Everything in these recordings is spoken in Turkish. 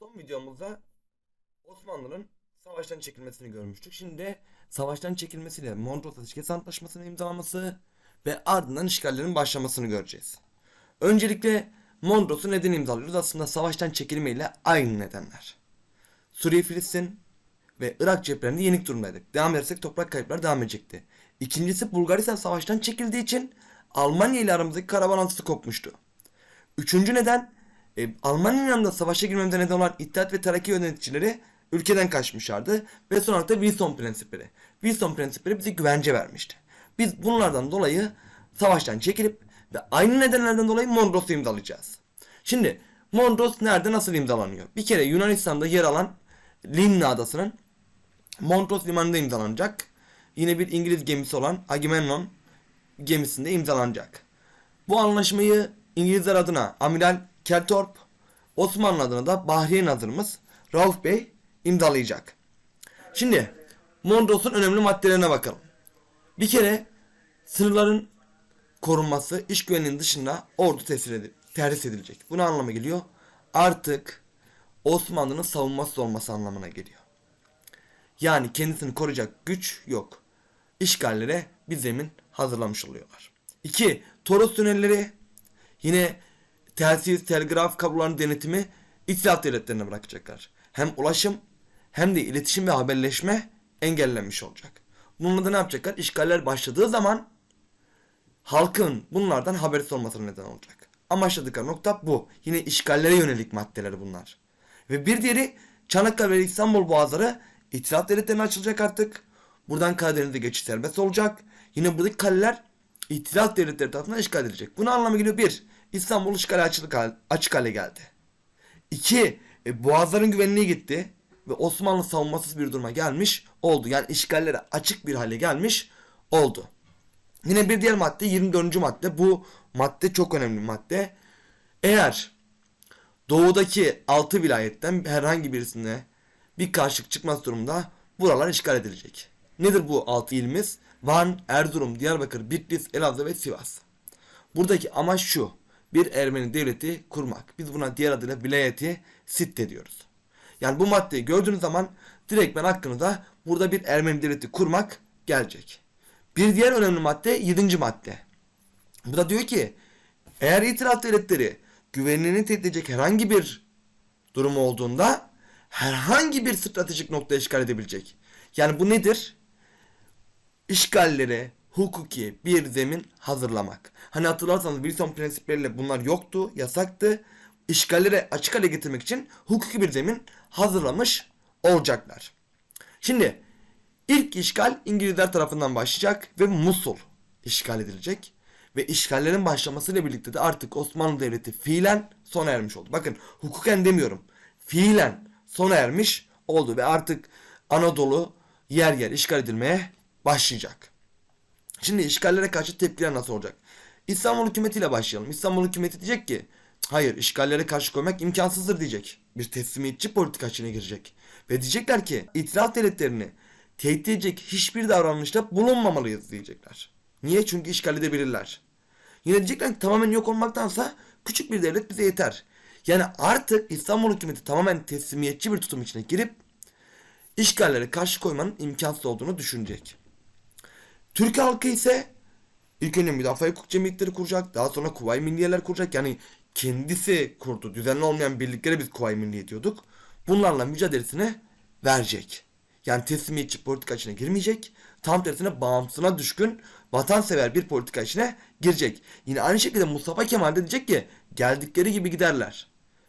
Son videomuzda Osmanlı'nın savaştan çekilmesini görmüştük. Şimdi savaştan çekilmesiyle Mondros Ateşkes Antlaşması'nın imzalaması ve ardından işgallerin başlamasını göreceğiz. Öncelikle Mondros'u neden imzalıyoruz? Aslında savaştan çekilmeyle aynı nedenler. Suriye, Filistin ve Irak cephelerinde yenik durumdaydık. Devam edersek toprak kayıpları devam edecekti. İkincisi Bulgaristan savaştan çekildiği için Almanya ile aramızdaki karavan antısı kopmuştu. Üçüncü neden e, Almanya'nın yanında savaşa girmemize neden olan İttihat ve Terakki yöneticileri ülkeden kaçmışlardı. Ve son olarak da Wilson prensipleri. Wilson prensipleri bize güvence vermişti. Biz bunlardan dolayı savaştan çekilip ve aynı nedenlerden dolayı Mondros'u imzalayacağız. Şimdi Mondros nerede nasıl imzalanıyor? Bir kere Yunanistan'da yer alan Limna adasının Mondros limanında imzalanacak. Yine bir İngiliz gemisi olan Agamemnon gemisinde imzalanacak. Bu anlaşmayı İngilizler adına Amiral Keltorp, Osmanlı adına da Bahriye Nazırımız Rauf Bey imzalayacak. Şimdi Mondros'un önemli maddelerine bakalım. Bir kere sınırların korunması, iş güvenliğinin dışında ordu terhis edilecek. Bu ne anlama geliyor? Artık Osmanlı'nın savunması olması anlamına geliyor. Yani kendisini koruyacak güç yok. İşgallere bir zemin hazırlamış oluyorlar. 2. Toros tünelleri yine telsiz, telgraf kablolarının denetimi İttihat devletlerine bırakacaklar. Hem ulaşım hem de iletişim ve haberleşme engellenmiş olacak. Bununla da ne yapacaklar? İşgaller başladığı zaman halkın bunlardan habersiz olmasına neden olacak. Amaçladıkları nokta bu. Yine işgallere yönelik maddeler bunlar. Ve bir diğeri Çanakkale ve İstanbul boğazları İtilaf devletlerine açılacak artık. Buradan Karadeniz'e geçiş serbest olacak. Yine buradaki kaleler İtilaf devletleri tarafından işgal edilecek. Bu ne anlama geliyor? Bir, İstanbul işgale açık, açık hale geldi. İki, e, boğazların güvenliği gitti. Ve Osmanlı savunmasız bir duruma gelmiş oldu. Yani işgallere açık bir hale gelmiş oldu. Yine bir diğer madde 24. madde. Bu madde çok önemli bir madde. Eğer doğudaki 6 vilayetten herhangi birisine bir karşılık çıkmaz durumda buralar işgal edilecek. Nedir bu 6 ilimiz? Van, Erzurum, Diyarbakır, Bitlis, Elazığ ve Sivas. Buradaki amaç şu. Bir Ermeni devleti kurmak. Biz buna diğer adıyla vilayeti sitte diyoruz. Yani bu maddeyi gördüğünüz zaman direkt ben hakkınızda burada bir Ermeni devleti kurmak gelecek. Bir diğer önemli madde 7. madde. Bu da diyor ki eğer itiraf devletleri güvenliğini tehdit edecek herhangi bir durum olduğunda herhangi bir stratejik nokta işgal edebilecek. Yani bu nedir? İşgallere hukuki bir zemin hazırlamak. Hani hatırlarsanız Wilson prensipleriyle bunlar yoktu, yasaktı. İşgallere açık hale getirmek için hukuki bir zemin hazırlamış olacaklar. Şimdi ilk işgal İngilizler tarafından başlayacak ve Musul işgal edilecek. Ve işgallerin başlamasıyla birlikte de artık Osmanlı Devleti fiilen sona ermiş oldu. Bakın hukuken demiyorum. Fiilen sona ermiş oldu ve artık Anadolu yer yer işgal edilmeye başlayacak. Şimdi işgallere karşı tepkiler nasıl olacak? İstanbul hükümetiyle başlayalım. İstanbul hükümeti diyecek ki hayır işgallere karşı koymak imkansızdır diyecek. Bir teslimiyetçi politika içine girecek. Ve diyecekler ki itiraf devletlerini tehdit edecek hiçbir davranışta bulunmamalıyız diyecekler. Niye? Çünkü işgal edebilirler. Yine diyecekler ki tamamen yok olmaktansa küçük bir devlet bize yeter. Yani artık İstanbul hükümeti tamamen teslimiyetçi bir tutum içine girip işgallere karşı koymanın imkansız olduğunu düşünecek. Türk halkı ise ilk önce müdafaa hukuk cemiyetleri kuracak. Daha sonra Kuvayi Milliyeler kuracak. Yani kendisi kurdu. Düzenli olmayan birliklere biz Kuvayi Milliye diyorduk. Bunlarla mücadelesini verecek. Yani teslimiyetçi politika içine girmeyecek. Tam tersine bağımsızına düşkün vatansever bir politika içine girecek. Yine aynı şekilde Mustafa Kemal de diyecek ki geldikleri gibi giderler.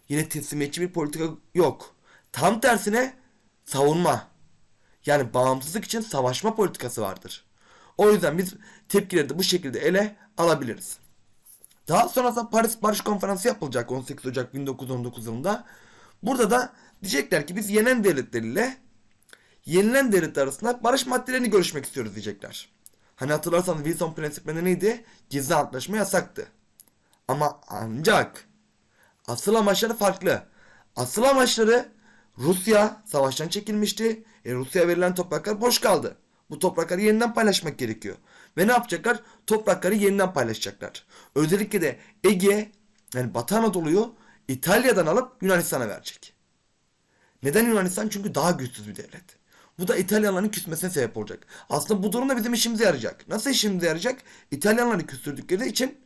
Yine teslimiyetçi bir politika yok. Tam tersine savunma. Yani bağımsızlık için savaşma politikası vardır. O yüzden biz tepkileri de bu şekilde ele alabiliriz. Daha sonrasında Paris Barış Konferansı yapılacak 18 Ocak 1919 yılında. Burada da diyecekler ki biz yenen devletleriyle yenilen devletler arasında barış maddelerini görüşmek istiyoruz diyecekler. Hani hatırlarsanız Wilson prensiplerinde neydi? Gizli antlaşma yasaktı. Ama ancak asıl amaçları farklı. Asıl amaçları Rusya savaştan çekilmişti. E, Rusya'ya verilen topraklar boş kaldı. Bu toprakları yeniden paylaşmak gerekiyor. Ve ne yapacaklar? Toprakları yeniden paylaşacaklar. Özellikle de Ege yani Batı Anadolu'yu İtalya'dan alıp Yunanistan'a verecek. Neden Yunanistan? Çünkü daha güçsüz bir devlet. Bu da İtalyanların küsmesine sebep olacak. Aslında bu durum da bizim işimize yarayacak. Nasıl işimize yarayacak? İtalyanları küstürdükleri için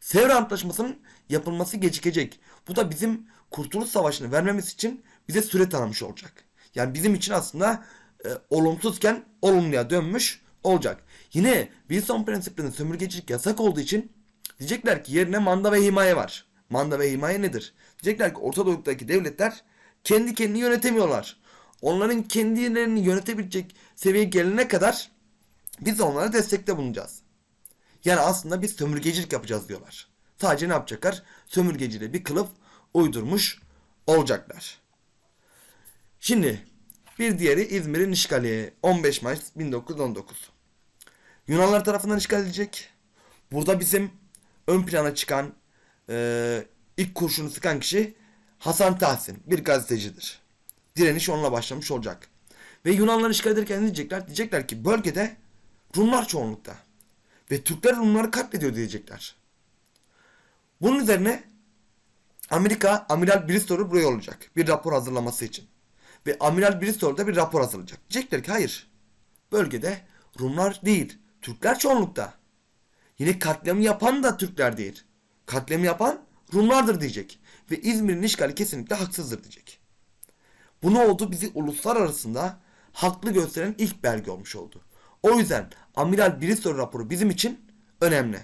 Sevr Antlaşması'nın yapılması gecikecek. Bu da bizim Kurtuluş Savaşı'nı vermemiz için bize süre tanımış olacak. Yani bizim için aslında e, olumsuzken olumluya dönmüş olacak. Yine Wilson prensiplerinde sömürgecilik yasak olduğu için diyecekler ki yerine manda ve himaye var. Manda ve himaye nedir? Diyecekler ki Orta Doğu'daki devletler kendi kendini yönetemiyorlar. Onların kendilerini yönetebilecek seviyeye gelene kadar biz onlara destekte bulunacağız. Yani aslında biz sömürgecilik yapacağız diyorlar. Sadece ne yapacaklar? Sömürgeciliğe bir kılıf uydurmuş olacaklar. Şimdi bir diğeri İzmir'in işgali 15 Mayıs 1919. Yunanlar tarafından işgal edilecek. Burada bizim ön plana çıkan eee, ilk kurşunu sıkan kişi Hasan Tahsin bir gazetecidir. Direniş onunla başlamış olacak. Ve Yunanlar işgal ederken diyecekler? Diyecekler ki bölgede Rumlar çoğunlukta. Ve Türkler Rumları katlediyor diyecekler. Bunun üzerine Amerika Amiral Bristol'u buraya olacak. Bir rapor hazırlaması için. Ve Amiral Bristol da bir rapor hazırlayacak. Diyecekler ki hayır. Bölgede Rumlar değil. Türkler çoğunlukta. Yine katliamı yapan da Türkler değil. Katliamı yapan Rumlardır diyecek. Ve İzmir'in işgali kesinlikle haksızdır diyecek. Bu ne oldu? Bizi uluslar arasında haklı gösteren ilk belge olmuş oldu. O yüzden Amiral Bristol raporu bizim için önemli.